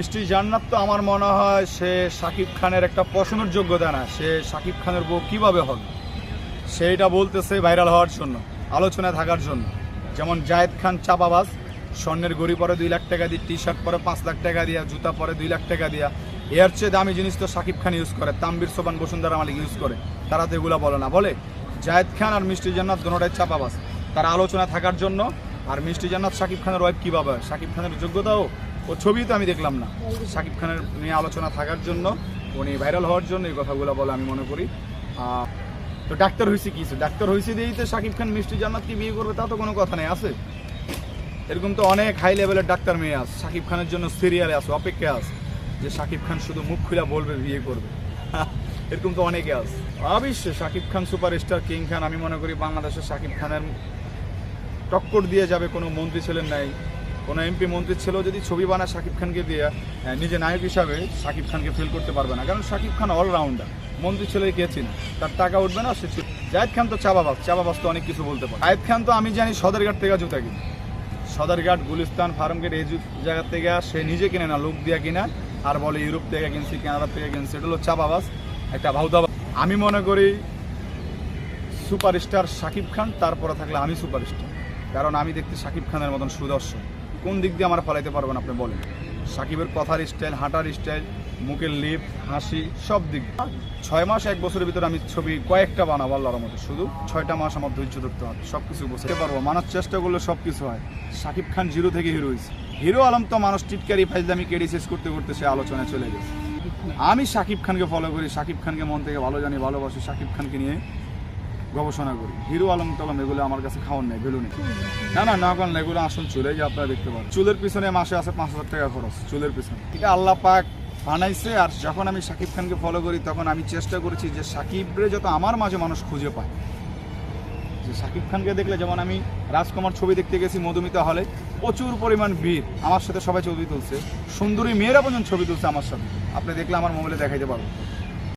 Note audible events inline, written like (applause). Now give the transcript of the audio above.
মিষ্টি জান্নাত তো আমার মনে হয় সে শাকিব খানের একটা পছন্দের যোগ্যতা না। সে শাকিব খানের বউ কীভাবে হবে? সেইটা বলতেছে ভাইরাল হওয়ার জন্য, আলোচনায় থাকার জন্য। যেমন জায়েদ খান চাপাবাজ, স্বর্ণের গড়ি পরে দুই লাখ টাকা দিয়ে টি শার্ট পরে পাঁচ লাখ টাকা দিয়া, জুতা পরে দুই লাখ টাকা দিয়া। এর চেয়ে দামি জিনিস তো শাকিব খান ইউজ করে তাম্বির সোবান বসুন্ধরা মালিক ইউজ করে। তারা তো এগুলো বলে না। বলে, জায়েদ খান আর মিষ্টি জান্নাত দুটাই চাপাবাজ। তারা আলোচনা থাকার জন্য, আর মিষ্টি জান্নাত শাকিব খানের ওয়াইফ কীভাবে? শাকিব খানের যোগ্যতাও ও ছবি তো আমি দেখলাম না। শাকিব খানের নিয়ে আলোচনা থাকার জন্য, উনি ভাইরাল হওয়ার জন্য এই কথাগুলো বলে আমি মনে করি। তো ডাক্তার হয়েছে কিছু। ডাক্তার হয়েছে দিয়েই তো শাকিব খান মিষ্টি জান্নাতকে বিয়ে করবে, তা তো কোনো কথা নেই, আছে? এরকম তো অনেক হাই লেভেলের ডাক্তার মেয়ে আছে। শাকিব খানের জন্য সিরিয়ালে আছে, অপেক্ষায় আছে, যে শাকিব খান শুধু মুখ খুলে বলবে, বিয়ে করবে। (laughs) এরকম তো অনেকে আছে। অবশ্যই শাকিব খান সুপারস্টার কিং খান, আমি মনে করি বাংলাদেশের শাকিব খানের টক্কর দিয়ে যাবে কোনো মন্ত্রী ছিলেন নাই। কোনো এমপি মন্ত্রী ছেলেও যদি ছবি বানায় শাকিব খানকে দিয়ে নিজে নায়ক হিসাবে শাকিব খানকে ফেল করতে পারবে না। কারণ শাকিব খান অলরাউন্ডার মন্ত্রী ছেলে কে চিনি? তার টাকা উঠবে না, সে ছিল- জায়েদ খান তো চাবাবাস চাবাবাস তো অনেক কিছু বলতে পারে। জায়েদ খান তো আমি জানি সদরঘাট থেকে জুতা কিনে। সদরঘাট, গুলিস্তান, ফার্মগেট, এই জায়গা থেকে সে নিজে কিনে না, লোক দিয়া কিনা। আর বলে ইউরোপ থেকে কিনছি, কানাডা থেকে কিনছি, এটা হলো চাবাবাস একটা ভাউদাবাস আমি মনে করি সুপারস্টার শাকিব খান, তারপরে থাকলে আমি সুপারস্টার। কারণ আমি দেখতে শাকিব খানের মতন সুদর্শন। কোন দিক দিয়ে আমার ফলাইতে পারবেন আপনি বলেন। সাকিবের কথার স্টাইল হাঁটার স্টাইল মুখের লিপ হাসি, সব দিক ছয় মাস, এক বছরের ভিতরে আমি ছবি কয়েকটা বানাবো আল্লাহর মতো শুধু ছয়টা মাস আমার ধৈর্য ধরতে হবে সব কিছু বুঝতে পারব মানুষ চেষ্টা করলে সব কিছু হয়। শাকিব খান জিরো থেকে হিরো হয়েছে। হিরো আলম তো মানুষ টিটকারি ফাইজদামি কেডি শেষ করতে করতে সে আলোচনায় চলে গেছে। আমি শাকিব খানকে ফলো করি শাকিব খানকে মন থেকে ভালো জানি, ভালোবাসি শাকিব খানকে নিয়ে গবেষণা করি। হিরো আলম টালম, এগুলো আমার কাছে খাওয়ার নেই ভ্যালু নেই। না না না করেন এগুলো আসল চুলে যে আপনারা দেখতে পারেন চুলের পিছনে মাসে আছে পাঁচ হাজার টাকা খরচ, চুলের পিছনে। এটা আল্লাহ পাক বানাইছে, আর যখন আমি শাকিব খানকে ফলো করি, তখন আমি চেষ্টা করেছি যে শাকিবরে যত আমার মাঝে মানুষ খুঁজে পায়। যে শাকিব খানকে দেখলে, যেমন আমি রাজকুমার ছবি দেখতে গেছি মধুমিতা হলে প্রচুর পরিমাণ ভিড়, আমার সাথে সবাই ছবি তুলছে। সুন্দরী মেয়েরা পর্যন্ত ছবি তুলছে আমার সাথে। আপনি দেখলে আমার মোবাইলে দেখাইতে পারব